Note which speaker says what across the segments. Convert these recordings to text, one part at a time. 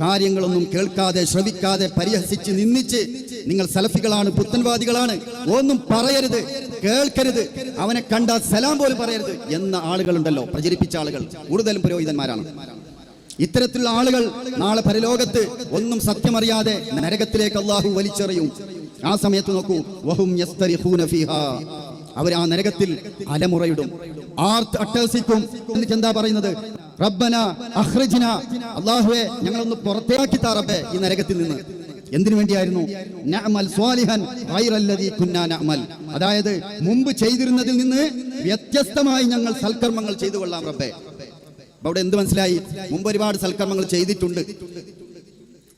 Speaker 1: കാര്യങ്ങളൊന്നും കേൾക്കാതെ ശ്രവിക്കാതെ പരിഹസിച്ച് നിന്ദിച്ച് നിങ്ങൾ സലഫികളാണ് പുത്തൻവാദികളാണ്. ഒന്നും പറയരുത് കേൾക്കരുത്. അവനെ കണ്ട സലാം പോലും പറയരുത് എന്ന ആളുകളുണ്ടല്ലോ പ്രചരിപ്പിച്ച ആളുകൾ. കൂടുതലും പുരോഹിതന്മാരാണ്. ഇത്തരത്തിലുള്ള ആളുകൾ നാളെ പരലോകത്ത് ഒന്നും സത്യമറിയാതെ നരകത്തിലേക്ക് അള്ളാഹു വലിച്ചെറിയും. ആ സമയത്ത് നോക്കൂ വഹും അവർ ആ നരകത്തിൽ അലമുറയിടും. ആർത്ത് അട്ടഹസിക്കും. എന്നിട്ട് എന്താ പറയുന്നത്? റബ്ബന അഹ്റജിന അള്ളാഹുവെ ഞങ്ങളൊന്ന് പുറത്തേക്കി താ ഈ നരകത്തിൽ നിന്ന്. എന്തിനു വേണ്ടിയായിരുന്നു? നഅമൽ സ്വാലിഹൻ ഗൈറല്ലദീ കുന്നാ നഅമൽ. അതായത് മുമ്പ് ചെയ്തിരുന്നതിൽ നിന്ന് വ്യത്യസ്തമായി ഞങ്ങൾ സൽക്കർമ്മങ്ങൾ ചെയ്തു കൊള്ളാം റബ്ബേ അവിടെ എന്ത് മനസ്സിലായി? മുമ്പ് ഒരുപാട് സൽക്കർമ്മങ്ങൾ ചെയ്തിട്ടുണ്ട്.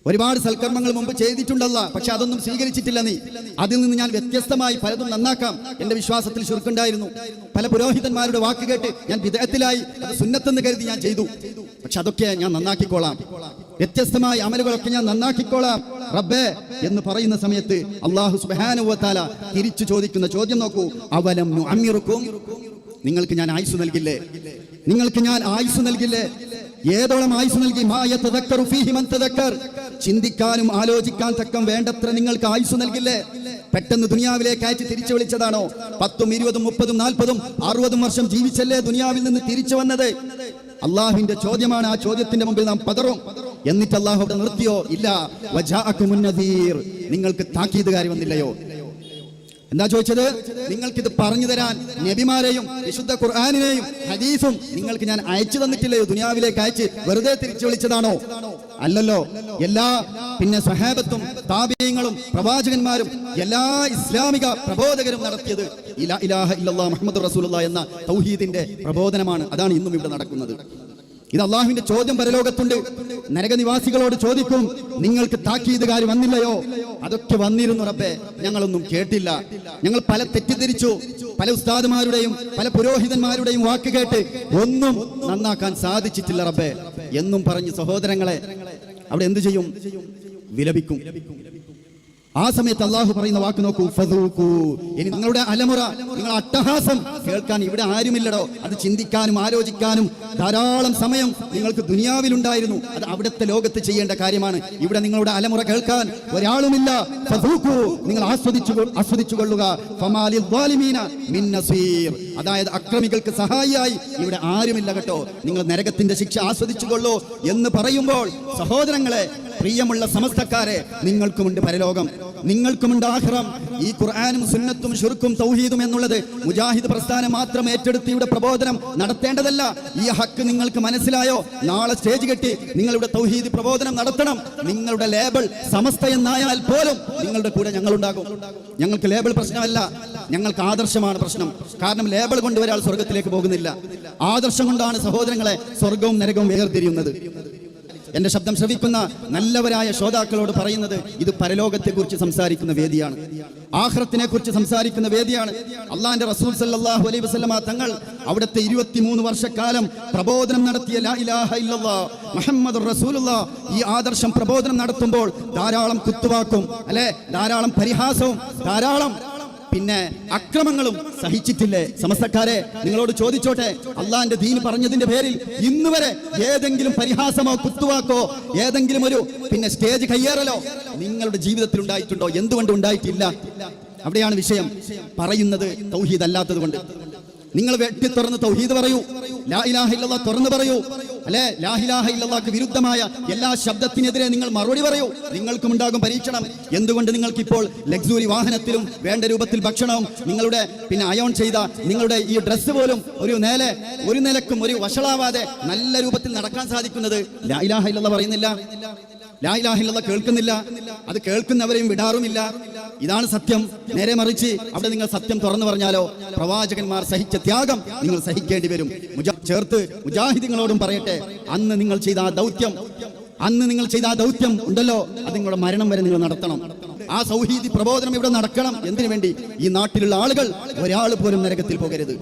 Speaker 1: ഒരുപാട് സൽക്കർമ്മങ്ങൾ മുമ്പ് ചെയ്തിട്ടുണ്ടല്ല പക്ഷെ അതൊന്നും സ്വീകരിച്ചിട്ടില്ല നീ. അതിൽ നിന്ന് ഞാൻ വ്യത്യസ്തമായി പലതും നന്നാക്കാം. എന്റെ വിശ്വാസത്തിൽ ചുരുക്കുണ്ടായിരുന്നു. പല പുരോഹിതന്മാരുടെ വാക്ക് കേട്ട് ഞാൻ വിദേഹത്തിലായി സുന്നത്തെന്ന് കരുതി ഞാൻ ചെയ്തു. പക്ഷെ അതൊക്കെ ഞാൻ നന്നാക്കിക്കോളാം. വ്യത്യസ്തമായ അമലുകളൊക്കെ ഞാൻ നന്നാക്കിക്കോളാം. റബ്ബേ എന്ന് പറയുന്ന സമയത്ത് അള്ളാഹു സുബാനുവത്താല തിരിച്ചു ചോദിക്കുന്ന ചോദ്യം നോക്കൂ. അവലം അമ്മിറുക്കും നിങ്ങൾക്ക് ഞാൻ ആയുസ് നൽകില്ലേ? നിങ്ങൾക്ക് ഞാൻ ആയുസ് നൽകില്ലേ? ഏതോളം ആയുസ് നൽകി ചിന്തിക്കാനും ആലോചിക്കാൻ തക്കം വേണ്ടത്ര നിങ്ങൾക്ക് ആയുസ് നൽകില്ലേ? പെട്ടെന്ന് ദുനിയാവിലേക്ക് അയച്ച് തിരിച്ചു വിളിച്ചതാണോ? പത്തും ഇരുപതും മുപ്പതും നാൽപ്പതും അറുപതും വർഷം ജീവിച്ചല്ലേ ദുനിയാവിൽ നിന്ന് തിരിച്ചു വന്നത്? അള്ളാഹുവിന്റെ ചോദ്യമാണ് ആ ചോദ്യത്തിന്റെ മുമ്പിൽ നാം പതറും. എന്നിട്ട് അള്ളാഹു നിർത്തിയോ? ഇല്ല. നിങ്ങൾക്ക് താക്കീതുകാരി വന്നില്ലയോ? എന്താ ചോദിച്ചത്? നിങ്ങൾക്കിത് പറഞ്ഞു തരാൻ നബിമാരെയും വിശുദ്ധ ഖുർആാനിനെയും ഹദീസും നിങ്ങൾക്ക് ഞാൻ അയച്ചു തന്നിട്ടില്ലയോ ദുനിയാവിലേക്ക് അയച്ച് വെറുതെ തിരിച്ചു വിളിച്ചതാണോ? അല്ലല്ലോ. എല്ലാ പിന്നെ സഹാബത്തും താപീയങ്ങളും പ്രവാചകന്മാരും എല്ലാ ഇസ്ലാമിക പ്രബോധകരും നടത്തിയത് ഇലാ ഇലാഹ ഇല്ലാ മുഹമ്മദ് റസൂലുള്ള എന്ന തൗഹീദിന്റെ പ്രബോധനമാണ്. അതാണ് ഇന്നും ഇവിടെ നടക്കുന്നത്. ഇത് അള്ളാഹുവിന്റെ ചോദ്യം പരലോകത്തുണ്ട്. നരകനിവാസികളോട് ചോദിക്കും നിങ്ങൾക്ക് താക്കീതുകാർ വന്നില്ലയോ? അതൊക്കെ വന്നിരുന്നു റബ്ബേ. ഞങ്ങളൊന്നും കേട്ടില്ല. ഞങ്ങൾ പല തെറ്റിദ്ധരിച്ചു. പല ഉസ്താദുമാരുടെയും പല പുരോഹിതന്മാരുടെയും വാക്ക് കേട്ട് ഒന്നും നന്നാക്കാൻ സാധിച്ചിട്ടില്ല റബ്ബേ. എന്നും പറഞ്ഞ് സഹോദരങ്ങളെ അവിടെ എന്തു ചെയ്യും? വിലപിക്കും. ആ സമയത്ത് അള്ളാഹു പറയുന്ന വാക്ക് നോക്കൂ ഫദൂക്കൂ ഇനി നിങ്ങളുടെ അലമുറ നിങ്ങൾ അട്ടഹാസം കേൾക്കാൻ ഇവിടെ ആരുമില്ലടോ. അത് ചിന്തിക്കാനും ആലോചിക്കാനും ധാരാളം സമയം നിങ്ങൾക്ക് ദുനിയാവിലുണ്ടായിരുന്നു. അത് അവിടുത്തെ ലോകത്ത് ചെയ്യേണ്ട കാര്യമാണ്. ഇവിടെ നിങ്ങളുടെ അലമുറ കേൾക്കാൻ ഒരാളുമില്ല. ഫദൂക്കൂ നിങ്ങൾ ആസ്വദിച്ചു ആസ്വദിച്ചു കൊള്ളുക. അതായത് അക്രമികൾക്ക് സഹായിയായി. ഇവിടെ ആരുമില്ല കേട്ടോ. നിങ്ങൾ നരകത്തിന്റെ ശിക്ഷ ആസ്വദിച്ചു കൊള്ളൂ എന്ന് പറയുമ്പോൾ സഹോദരങ്ങളെ പ്രിയമുള്ള സമസ്തക്കാരെ നിങ്ങൾക്കുമുണ്ട് പരലോകം. നിങ്ങൾക്കുമുണ്ട് ആഹ്റം. ഈ ഖുർആാനും സുന്നത്തും ഷുർക്കും തൗഹീദും എന്നുള്ളത് മുജാഹിദ് പ്രസ്ഥാനം മാത്രം ഏറ്റെടുത്ത് ഇവിടെ പ്രബോധനം നടത്തേണ്ടതല്ല. ഈ ഹക്ക് നിങ്ങൾക്ക് മനസ്സിലായോ? നാളെ സ്റ്റേജ് കെട്ടി നിങ്ങളുടെ തൗഹീദ് പ്രബോധനം നടത്തണം. നിങ്ങളുടെ ലേബൽ സമസ്ത എന്നായാൽ പോലും നിങ്ങളുടെ കൂടെ ഞങ്ങളുണ്ടാകും. ഞങ്ങൾക്ക് ലേബൽ പ്രശ്നമല്ല. ഞങ്ങൾക്ക് ആദർശമാണ് പ്രശ്നം. കാരണം ലേബൽ കൊണ്ട് ഒരാൾ സ്വർഗത്തിലേക്ക് പോകുന്നില്ല. ആദർശം കൊണ്ടാണ് സഹോദരങ്ങളെ സ്വർഗവും നരകവും വേർതിരിയുന്നത്. എന്റെ ശബ്ദം ശ്രവിക്കുന്ന നല്ലവരായ ശ്രോതാക്കളോട് പറയുന്നത് ഇത് പരലോകത്തെക്കുറിച്ച് സംസാരിക്കുന്ന വേദിയാണ്. ആഹ്റത്തിനെ കുറിച്ച് സംസാരിക്കുന്ന വേദിയാണ്. അള്ളാന്റെ റസൂൽ സല്ലാഹു അലൈഹി വസല്ലമ തങ്ങൾ അവിടുത്തെ ഇരുപത്തിമൂന്ന് വർഷക്കാലം പ്രബോധനം നടത്തിയ ലാ ഇലാഹ മുഹമ്മദ് റസൂലുള്ള. ഈ ആദർശം പ്രബോധനം നടത്തുമ്പോൾ ധാരാളം കുത്തുവാക്കും അല്ലെ? ധാരാളം പരിഹാസവും ധാരാളം പിന്നെ അക്രമങ്ങളും സഹിച്ചിട്ടില്ലേ? സമസ്തക്കാരെ നിങ്ങളോട് ചോദിച്ചോട്ടെ. അള്ളാന്റെ ദീൻ പറഞ്ഞതിന്റെ പേരിൽ ഇന്ന് വരെ ഏതെങ്കിലും പരിഹാസമോ കുത്തുവാക്കോ ഏതെങ്കിലും ഒരു പിന്നെ സ്റ്റേജ് കയ്യേറലോ നിങ്ങളുടെ ജീവിതത്തിൽ ഉണ്ടായിട്ടുണ്ടോ? എന്തുകൊണ്ട് ഉണ്ടായിട്ടില്ല? അവിടെയാണ് വിഷയം. പറയുന്നത് തൗഹീദ് അല്ലാത്തത് കൊണ്ട് നിങ്ങൾ വെട്ടി തുറന്ന് തൗഹീദ് പറയൂ. ലാ ഇലാഹ ഇല്ലല്ലാ തുറന്ന് പറയൂ. അല്ലെ? ലാ ഇലാഹ ഇല്ലല്ലാക്ക് വിരുദ്ധമായ എല്ലാ ശബ്ദത്തിനെതിരെ നിങ്ങൾ മറുപടി പറയൂ. നിങ്ങൾക്കും ഉണ്ടാകും പരീക്ഷണം. എന്തുകൊണ്ട് നിങ്ങൾക്ക് ഇപ്പോൾ ലക്സൂരി വാഹനത്തിലും വേണ്ട രൂപത്തിൽ ഭക്ഷണവും നിങ്ങളുടെ പിന്നെ അയോൺ ചെയ്ത നിങ്ങളുടെ ഈ ഡ്രസ്സ് പോലും ഒരു നേലെ ഒരു നിലക്കും ഒരു വഷളാവാതെ നല്ല രൂപത്തിൽ നടക്കാൻ സാധിക്കുന്നത് ലാ ഇലാഹ ഇല്ലല്ലാ പറയുന്നില്ല. ലാ ഇലാഹ ഇല്ലല്ലാ കേൾക്കുന്നില്ല. അത് കേൾക്കുന്നവരെയും വിടാറുമില്ല. ഇതാണ് സത്യം. നേരെ മറിച്ച് അവിടെ നിങ്ങൾ സത്യം തുറന്നു പറഞ്ഞാലോ പ്രവാചകന്മാർ സഹിച്ച ത്യാഗം നിങ്ങൾ സഹിക്കേണ്ടി വരും. ചേർത്ത് മുജാഹിദിങ്ങളോടും പറയട്ടെ അന്ന് നിങ്ങൾ ചെയ്ത ആ ദൗത്യം അന്ന് നിങ്ങൾ ചെയ്ത ആ ദൗത്യം ഉണ്ടല്ലോ അത് നിങ്ങളുടെ മരണം വരെ നിങ്ങൾ നടത്തണം. ആ സൗഹീദി പ്രബോധനം ഇവിടെ നടക്കണം. എന്തിനു വേണ്ടി? ഈ നാട്ടിലുള്ള ആളുകൾ ഒരാൾ പോലും നരകത്തിൽ പോകരുത്.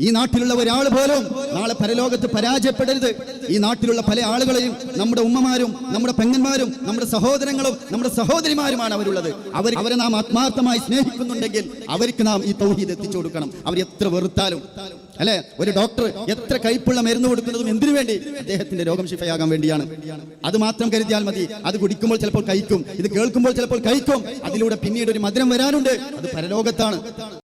Speaker 1: ഈ നാട്ടിലുള്ള ഒരാൾ പോലും നാളെ പരലോകത്ത് പരാജയപ്പെടരുത്. ഈ നാട്ടിലുള്ള പല ആളുകളെയും നമ്മുടെ ഉമ്മമാരും നമ്മുടെ പെങ്ങന്മാരും നമ്മുടെ സഹോദരങ്ങളും നമ്മുടെ സഹോദരിമാരുമാണ് അവരുള്ളത്. അവർ അവരെ നാം ആത്മാർത്ഥമായി സ്നേഹിക്കുന്നുണ്ടെങ്കിൽ അവർക്ക് നാം ഈ തൗഹീദ് എത്തിച്ചു കൊടുക്കണം. അവർ എത്ര വെറുത്താലും. അല്ലെ? ഒരു ഡോക്ടർ എത്ര കയ്പുള്ള മരുന്ന് കൊടുക്കുന്നതും എന്തിനു വേണ്ടി? അദ്ദേഹത്തിന്റെ രോഗം ശിഫയാകാൻ വേണ്ടിയാണ്. അത് മാത്രം കരുതിയാൽ മതി. അത് കുടിക്കുമ്പോൾ ചിലപ്പോൾ കഴിക്കും. ഇത് കേൾക്കുമ്പോൾ ചിലപ്പോൾ കഴിക്കും. അതിലൂടെ പിന്നീട് ഒരു മധുരം വരാനുണ്ട്. അത് പരലോകത്താണ്.